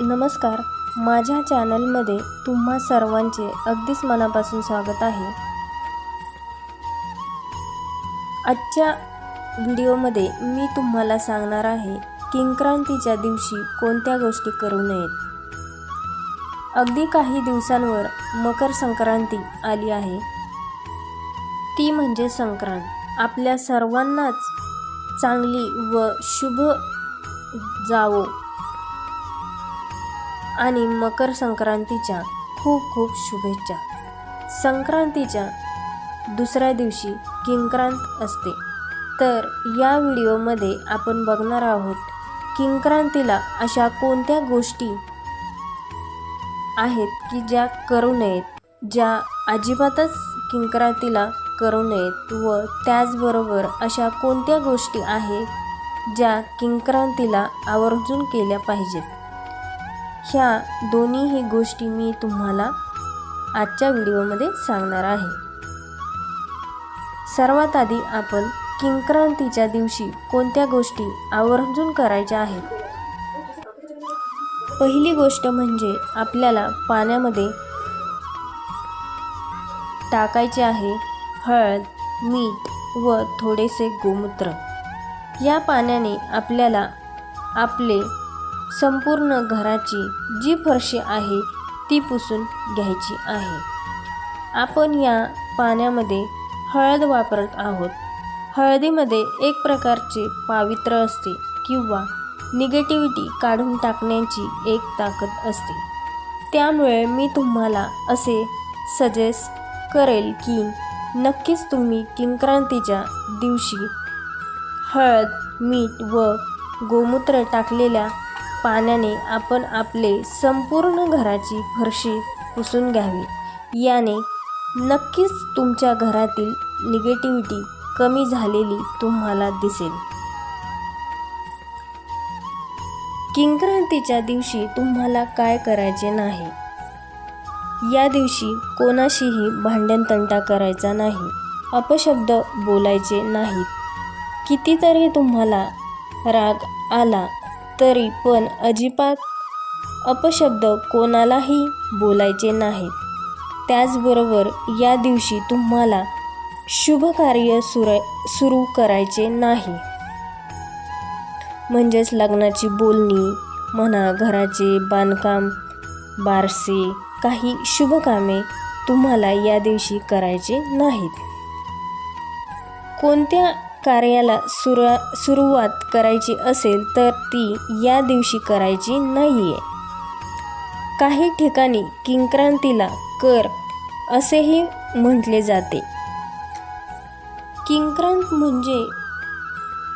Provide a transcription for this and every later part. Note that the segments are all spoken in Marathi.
नमस्कार. माझ्या चॅनलमध्ये तुम्हा सर्वांचे अगदीच मनापासून स्वागत आहे. आजच्या व्हिडिओमध्ये मी तुम्हाला सांगणार आहे किंक्रांतीच्या दिवशी कोणत्या गोष्टी करू नयेत. अगदी काही दिवसांवर मकर संक्रांती आली आहे. ती म्हणजे संक्रांत. आपल्या सर्वांनाच चांगली व शुभ जावो आणि मकर संक्रांतीच्या खूप खूप शुभेच्छा. संक्रांतीच्या दुसऱ्या दिवशी किंक्रांत असते. तर या व्हिडिओमध्ये आपण बघणार आहोत किंक्रांतीला अशा कोणत्या गोष्टी आहेत की ज्या करू नयेत ज्या अजिबातच किंक्रांतीला करू नयेत व त्याचबरोबर अशा कोणत्या गोष्टी आहेत ज्या किंक्रांतीला आवर्जून केल्या पाहिजेत? ह्या दोन्हीही गोष्टी मी तुम्हाला आजच्या व्हिडिओमध्ये सांगणार आहे. सर्वात आधी आपण किंक्रांतीच्या दिवशी कोणत्या गोष्टी आवर्जून करायच्या आहेत? पहिली गोष्ट म्हणजे आपल्याला पाण्यामध्ये टाकायचे आहे हळद मीठ व थोडेसे गोमूत्र. या पाण्याने आपल्याला आपले संपूर्ण घराची जी फरशी आहे ती पुसून घ्यायची आहे. आपण या पाण्यामध्ये हळद वापरत आहोत. हळदीमध्ये एक प्रकारचे पावित्र्य असते किंवा निगेटिव्हिटी काढून टाकण्याची एक ताकद असते. त्यामुळे मी तुम्हाला असे सजेस्ट करेल की नक्कीच तुम्ही किंक्रांतीच्या दिवशी हळद मीठ व गोमूत्र टाकलेल्या पाण्याने आपण आपले संपूर्ण घराची फरशी पुसून घ्यावी. याने नक्कीच तुमच्या घरातील निगेटिव्हिटी कमी झालेली तुम्हाला दिसेल. किंक्रांतीच्या दिवशी तुम्हाला काय करायचे नाही? या दिवशी कोणाशीही भांडणतंटा करायचा नाही. अपशब्द बोलायचे नाहीत. कितीतरी तुम्हाला राग आला तरी पण अजिबात अपशब्द कोणालाही बोलायचे नाहीत. त्याचबरोबर या दिवशी तुम्हाला शुभ कार्य सुर सुरू करायचे नाही. म्हणजेच लग्नाची बोलणी म्हणा घराचे बांधकाम बारसे काही शुभकामे तुम्हाला या दिवशी करायचे नाहीत. कोणत्या कार्याला सुरा सुरुवात करायची असेल तर ती या दिवशी करायची नाही आहे काही ठिकाणी किंक्रांतीला कर असेही म्हटले जाते. किंक्रांत म्हणजे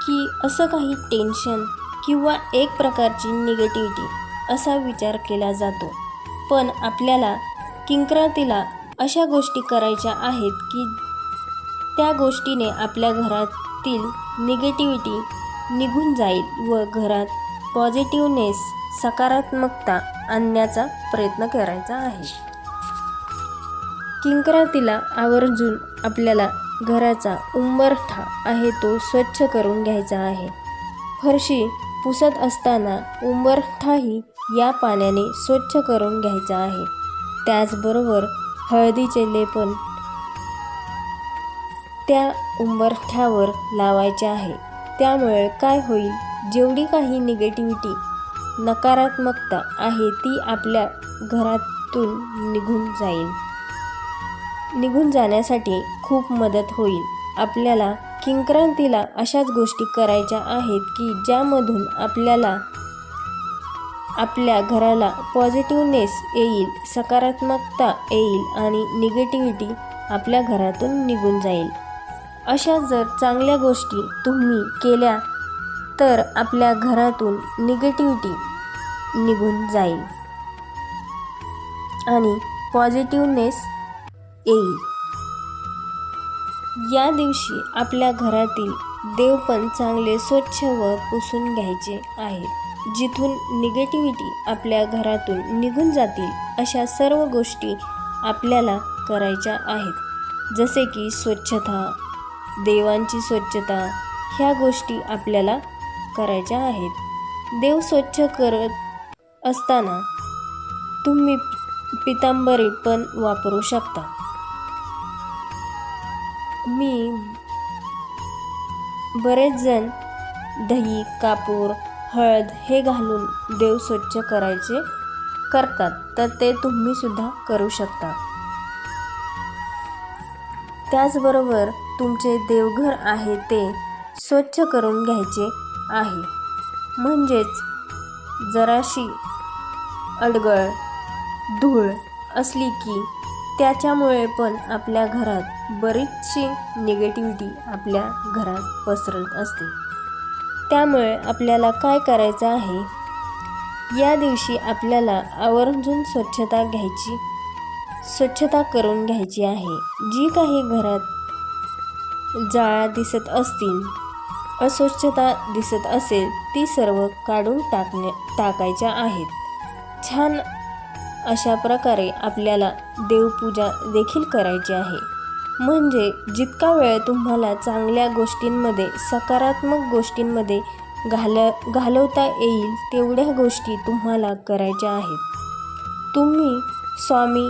की असं काही टेन्शन किंवा एक प्रकारची निगेटिव्हिटी असा विचार केला जातो. पण आपल्याला किंक्रांतीला अशा गोष्टी करायच्या आहेत की त्या गोष्टीने आपल्या घरात घरातील निगेटिव्हिटी निघून जाईल व घरात पॉझिटिव्हनेस सकारात्मकता आणण्याचा प्रयत्न करायचा आहे. किंकरातीला आवर्जून आपल्याला घराचा उंबरठा आहे तो स्वच्छ करून घ्यायचा आहे. फरशी पुसत असताना उंबरठाही या पाण्याने स्वच्छ करून घ्यायचा आहे. त्याचबरोबर हळदीचे लेपन त्या उंबरठ्यावर लावायचे आहे. त्यामुळे काय होईल? जेवढी काही निगेटिव्हिटी नकारात्मकता आहे ती आपल्या घरातून निघून जाईल. निघून जाण्यासाठी खूप मदत होईल. आपल्याला किंक्रांतीला अशाच गोष्टी करायच्या आहेत की ज्यामधून आपल्याला आपल्या घराला पॉझिटिव्हनेस येईल सकारात्मकता येईल आणि निगेटिव्हिटी आपल्या घरातून निघून जाईल. अशा जर चांगल्या गोष्टी तुम्ही केल्या तर आपल्या घरातून निगेटिव्हिटी निघून जाईल. आणि पॉझिटिव्हनेस येईल. या दिवशी आपल्या घरातील देव पण चांगले स्वच्छ व पुसून घ्यायचे आहेत. जिथून निगेटिव्हिटी आपल्या घरातून निघून जातील अशा सर्व गोष्टी आपल्याला करायच्या आहेत. जसे की स्वच्छता देवांची स्वच्छता ह्या गोष्टी आपल्याला करायच्या आहेत. देव स्वच्छ करत असताना तुम्ही पितांबरी पण वापरू शकता. मी बरेच जण दही कापूर हळद हे घालून देव स्वच्छ करायचे करतात. तर ते तुम्ही सुद्धा करू शकता. त्याचबरोबर तुमचे देवघर आहे ते स्वच्छ करून घ्यायचे आहे. म्हणजेच जराशी अडगळ धूळ असली की त्याच्यामुळे पण आपल्या घरात बरीचशी निगेटिव्हिटी आपल्या घरात पसरत असते. त्यामुळे आपल्याला काय करायचं आहे? या दिवशी आपल्याला आवर्जून स्वच्छता घ्यायची स्वच्छता करून घ्यायची आहे. जी काही घरात जाळ्या दिसत असतील अस्वच्छता दिसत असेल ती सर्व काढून टाकणे टाकायच्या आहेत. छान अशा प्रकारे आपल्याला देवपूजा देखील करायची आहे. म्हणजे जितका वेळ तुम्हाला चांगल्या गोष्टींमध्ये सकारात्मक गोष्टींमध्ये घाल घालवता येईल तेवढ्या गोष्टी तुम्हाला करायच्या आहेत. तुम्ही स्वामी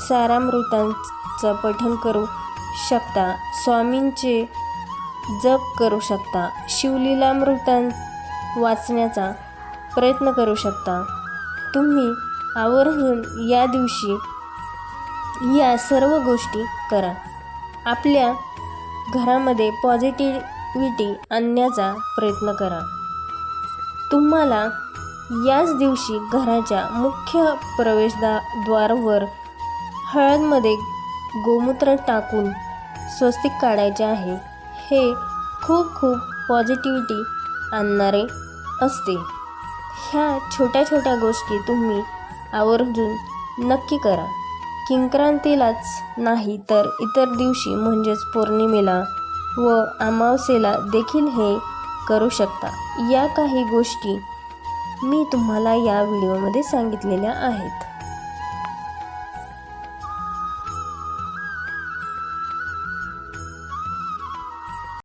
सारामृतांचं पठण करू शकता. स्वामींचे जप करू शकता. शिवलीलामृतां वाचण्याचा प्रयत्न करू शकता. तुम्ही आवर्जून या दिवशी या सर्व गोष्टी करा. आपल्या घरामध्ये पॉझिटिव्हिटी आणण्याचा प्रयत्न करा. तुम्हाला याच दिवशी घराच्या मुख्य प्रवेशदा द्वारावर हळदमध्ये गोमूत्र टाकून स्वस्तिक काढायचे आहे. हे खूप खूप पॉझिटिव्हिटी आणणारे असते. ह्या छोट्या छोट्या गोष्टी तुम्ही आवर्जून नक्की करा. किंक्रांतीलाच नाही तर इतर दिवशी म्हणजेच पौर्णिमेला व अमावस्येला देखील हे करू शकता. या काही गोष्टी मी तुम्हाला या व्हिडिओमध्ये सांगितलेल्या आहेत.